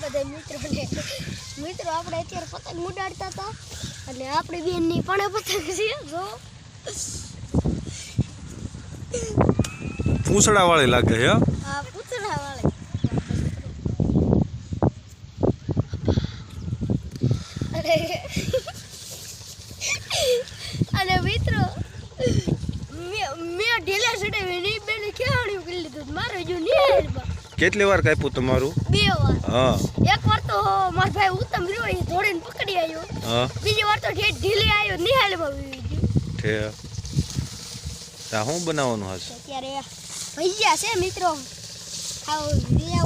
બધા મિત્રોને. મિત્રો આપણે અત્યારે પતંગ ઉડાડતા હતા. અને આપણી બેનની પણ પતંગ છે જો. પૂંછડા વાળી લાગે છે હો? આ વાળી અને અને મિત્રો મેં મેં ઢીલા ચડાવી નહીં બેને ખેવાડ્યું કરી લીધું. મારે જો નિહાળમાં. કેટલી વાર કાપ્યું તમારું? બે વાર. હા. એક વાર તો માર ભાઈ ઉત્તમ રહ્યો એ ધોડીને પકડી આવ્યો. હા. બીજી વાર તો ઠેઠ ઢીલી આવ્યો નિહાળમાં ઠે. તા શું બનાવવાનું હશે? અત્યારે ભૈયા છે મિત્રો. આવો. લઈ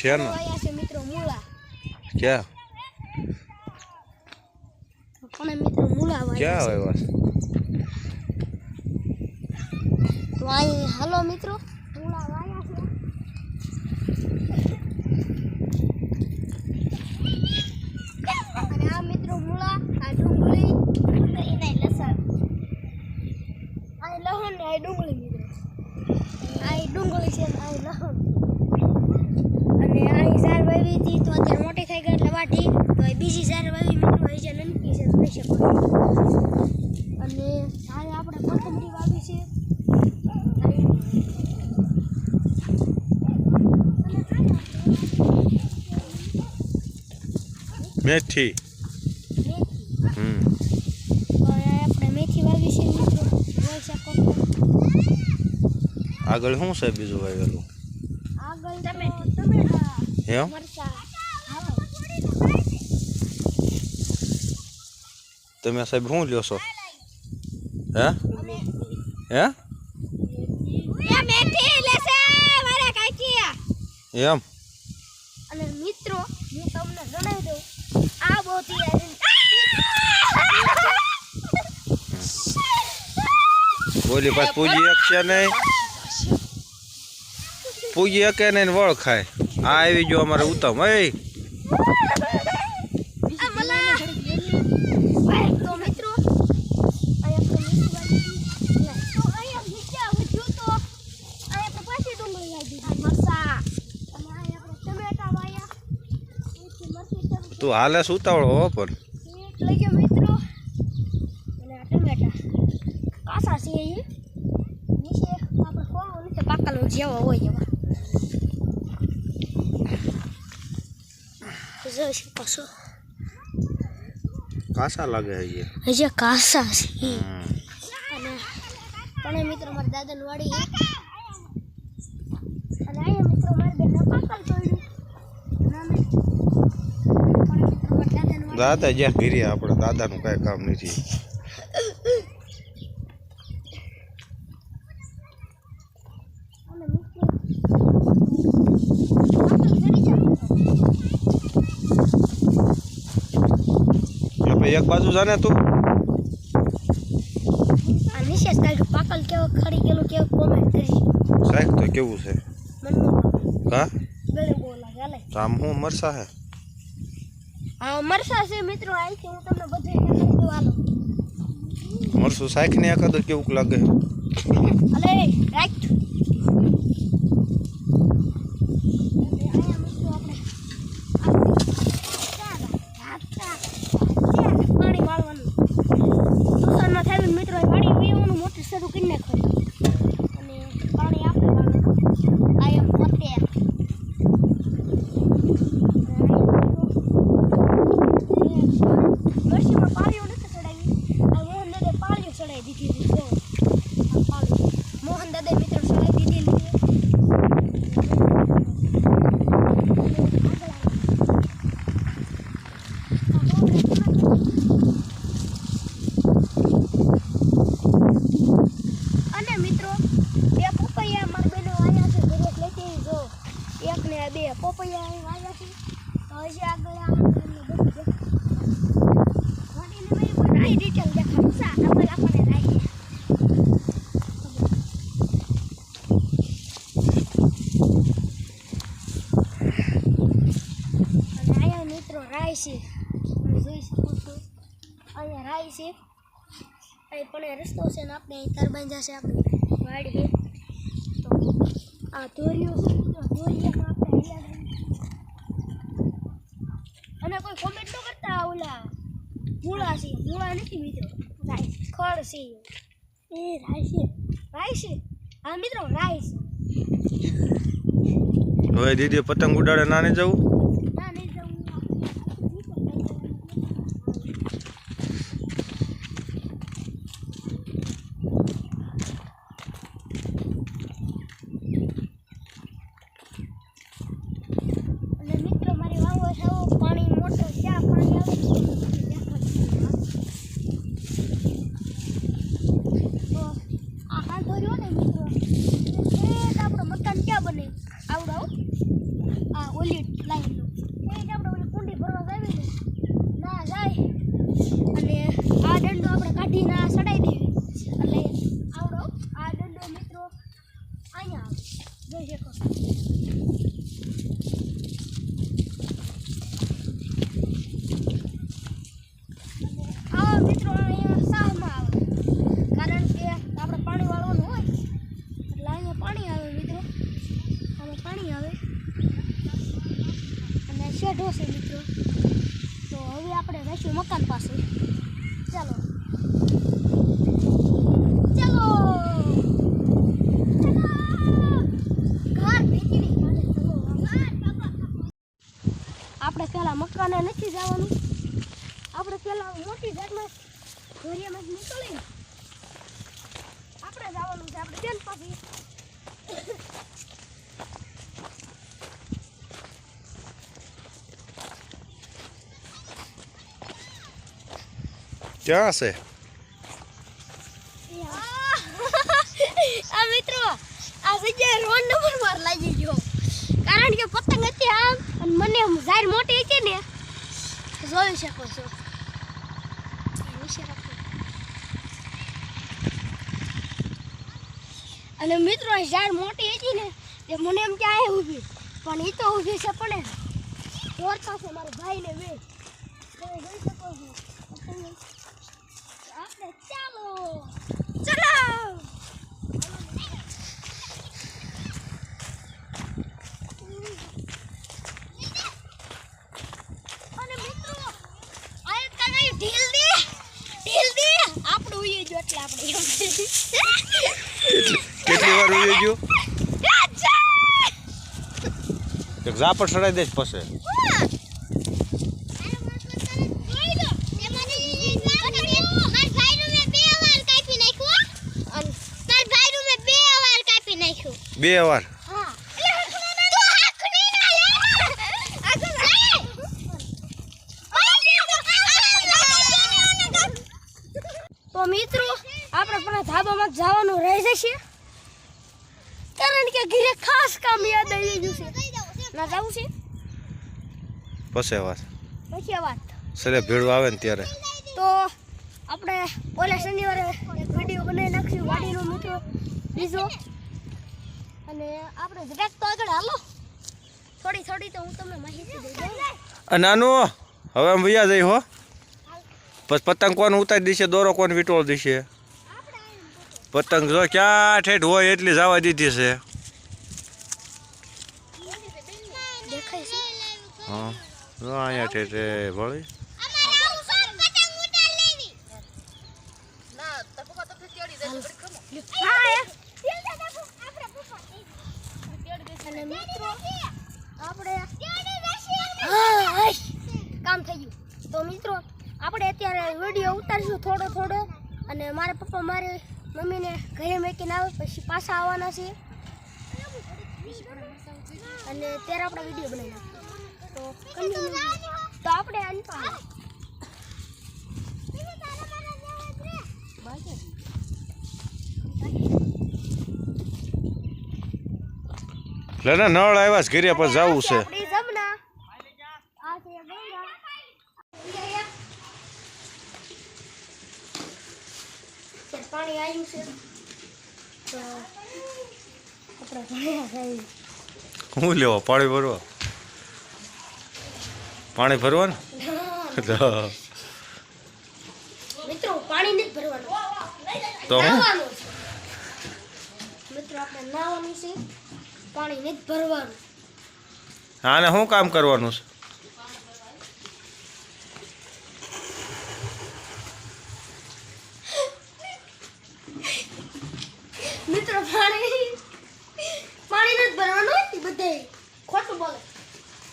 છે ને? છે મિત્રો મૂળા. ક્યાં? પણ મિત્રો મૂળા વાયા ક્યાં આવ્યા છે? તો અહીં હાલો મિત્રો મૂળા વાયા છે અને આ મિત્રો મૂળા આ ડુંગળી અને એના લસણ આ લસણ ને આ ડુંગળી મિત્રો આ ડુંગળી છે ને આ લસણ અને આ ઝાડ વાવી હતી તો અત્યારે મોટી થઈ ગઈ એટલે વાટી તો એ બીજી ઝાડ વાવી મિત્રો એ જે નનકી છે તો લઈ શકો અને આ આપણે કોથમરી વાવી છે મેથી. મેથી? હમ. તો આપણે મેથી વાવી છે મિત્રો જોઈ શકો આગળ શું છે બીજું વાવેલું? આગળ ટમેટા. ટમેટા. એમ? તમે સાહેબ શું લ્યો છો? હે? હે? એ મેથી લેશે મારા કાચિયા એમ? અને મિત્રો હું તમને જણાવી દઉં બોલી, પાછ પૂજી એક છે નહીં? પૂજી એકે નહીં ને ખાય આ આવી જો અમારે ઉત્તમ. એ આ મલા તો મિત્રો અહીંયા આપણે મેથી વાવી દીધી. તો અહીંયા નીચે વધ્યું તો અહીંયા આપણે પાછી ડુંગળી વાવી દીધી. મરચાં. અને અહીંયા આપણે ટમેટા વાયા મેથી મરચી ટમેટા તું હાલે સુતાવળો હો પણ. મિત્રો. અને ટમેટા. કાસા છે એ. નીચે આપણે ખોલવું નથી પાકલો જેવો હોય એવા જોઈ શકો છો કાસા લાગે છે હજી કાસા છે. અને પણ મિત્રો મારા દાદાની વાડી છે. અને અહીંયા મિત્રો મારી બેન પાકલ તોડ્યું નામે પણ મિત્રો મારા દાદાની વાડી દાદા જ્યાં ઘીરી આપણે દાદાનું કાંઈ કામ નથી. એક બાજુ જાને તું. નિશેષ કાંઈક પાકલ કેવો ખરી ગયેલું કેવું કોમેન્ટ કરી સાહેબ તો કેવું છે? હા? આમ હું મરસા હે? મરસા છે મિત્રો અહીંથી હું તમને બધું દેખાડી દઉં હાલો. મરસું શાખ ને એકાદ કેવું લાગે? અલે રાઈટ અહીંયા મિત્રો આપણે પાણી વાળવાનું. મિત્રો પાણી પીવાનું મોટર શરૂ કરી નાખવાનું અને પાણી આપણે વાળવાનું આ એમ પોતે મરસીમાં પાળીઓ નથી ચડાવી આ મોહન દાદા પાળીઓ ચડાવી દીધી હતી જો આ પાળીઓ મોહન દાદા મિત્રો ચડાવી દીધેલી છે અને મિત્રો બે પપૈયા મારા બેનો વાયા છે દરેક લેતી જો એક ને બે પપૈયા અહીં વાયા છે તો હજી આગળ આ એમને બધું દેખાય વાડીને મેં કોઈ રાઈ ડિટેલ દેખાડું સા આપણે આપણને રાઈ અને અહીંયા મિત્રો રાય છે જોઈ શકો છો અહીંયા રાય છે અહીં પણ રસ્તો છે ને આપણે અહીં તરબાંજા જશે આપણે વાડી છે તો આ ધોરીઓ છે તો ધોરીયામાં આપણે અહીંયા મૂળા નથી મિત્રો રાઈ ખડ છે એ રાઈ છે રાઈ છે હા મિત્રો રાઈ છે હવે દીદી પતંગ ઉડાડે નાને જવું ના નહીં જવું અને મિત્રો મારી વાંગો છે આવો પાણી મોટર ક્યાં પાણી આવે તો રહ્યો ને મિત્રો એ આપણો મકાન ક્યાં બને? આવડો. આ ઓલી લાઈનનો એ આપણે ઓલી કુંડી ભરવા જાવી ને ના જાય. અને આ દંડો આપણે કાઢીને આ સડાઈ દેવી એટલે આવડો આ દંડો મિત્રો અહીંયા આવે જોઈ શકો આવા મિત્રો અહીંયા સાહમાં આવે કારણ કે આપણે પાણી વાળવાનું હોય એટલે અહીંયા પાણી આવે મિત્રો આમાં પાણી આવે અને શેઢો છે મિત્રો તો હવે આપણે જઈશું મકાન પાસે ચાલો ચાલો ઘર ભેગી નહીં આપણે પેલા મકાને નથી જવાનું આપણે પેલા મોટી જાતમાં ઘોરિયામાં નીકળીને આપણે જવાનું છે આપણે બેન પાસે ક્યાં છે આ મિત્રો આ જગ્યાએ રોડ નંબર માર લાગી ગયો કારણ કે પતંગ હતી આમ અને મને ઝાડ મોટી હતી ને જોઈ શકો છો. અને મિત્રો ઝાડ મોટી હતી ને એ મને એમ કે આ ઊભી પણ એ તો ઊભી છે પણ દોડતા છે મારા ભાઈને બે જોઈ શકો છો પતંગ આપણે ચાલો ચાલો અને મિત્રો આ એક કઈ ઢીલ દે ઢીલ દે આપણું ઉઈ ગયો એટલે આપણે એમ કેટલી વાર ઉઈ ગયો! એક ઝાપડ ચડાઈ દઈશ પછી. બે વાર. તો મિત્રો આપણે પણ ધાબામાં જવાનું રહી જશે. કારણ કે ઘરે ખાસ કામ યાદ આવી ગયું છે. ના જવું છે? પછી વાર પછી વાત. સરે ભીડ આવે ને ત્યારે. તો આપણે ઓલા શનિવારે એક વીડિયો બનાવી નાખશું. વાડીનો મિત્રો બીજો અને આપણે જરાક તો આગળ હાલો. થોડી થોડી તો હું તમને માહિતી દઈ દઉં. નાનું હવે આમ વૈયા જઈ હો. પછી પતંગ કોણ ઉતારી દેશે દોરો કોણ વીટોળ દેશે? પતંગ જો ક્યાં ઠેઠ હોય એટલી જવા દીધી છે. હા જો અહીંયા ઠેઠ એ ભળી અને મિત્રો આપણે. કામ થઈ ગયું. તો મિત્રો આપણે અત્યારે વીડિયો ઉતારશું થોડો થોડો. અને મારા પપ્પા મારી મમ્મીને ઘરે મેકીને આવે પછી પાછા આવવાના છે. અને ત્યારે આપણે વીડિયો બનાવી નાખીએ તો આપણે તો આપણે આની ને નળ આવ્યા છે ઘેરિયા પર જવું છે. પાણી આવ્યું છે. તો આપણે ભણ્યા જાય હું લેવા? પાણી ભરવા? પાણી ભરવા ને મિત્રો પાણી નથી ભરવાનું. તો હું? મિત્રો આપણે નાવાનું છે. પાણી નથી ભરવાનું. ને શું કામ કરવાનું છે ખોટું બોલે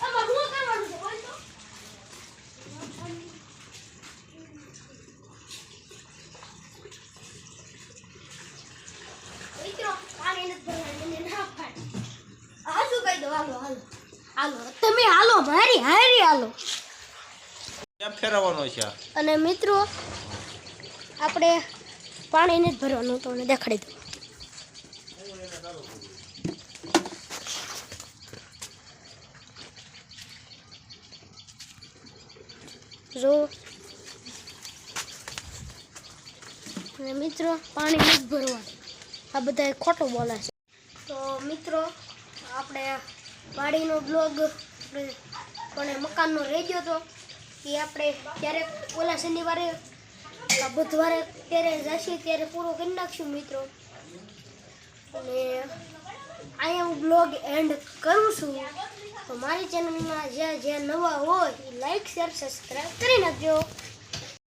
આમાં શું કરવાનું છે બોલ તો મિત્રો પાણી નથી ભરવાનું એને ના પાડી આ શું કહી દો હાલો હાલો હાલો તમે હાલો મારી હારી હાલો કેમ ફેરવવાનો છે. અને મિત્રો, આપણે પાણી જ ભરવાનું તમને દેખાડી દઉં જો. અને મિત્રો પાણી નથી ભરવાનું. આ બધા ખોટું બોલે છે. તો મિત્રો, આપણે વાડીનો બ્લોગ પણ મકાનનો રહી ગયો હતો આપણે ક્યારેક ઓલા શનિવારે બુધવારે ત્યારે જશે ત્યારે પૂરો કરી નાખશું મિત્રો. અને અહીંયા હું બ્લોગ એન્ડ કરું છું. તો મારી ચેનલમાં જ્યાં જ્યાં નવા હોય એ લાઈક શેર સબસ્ક્રાઈબ કરી નાખજો.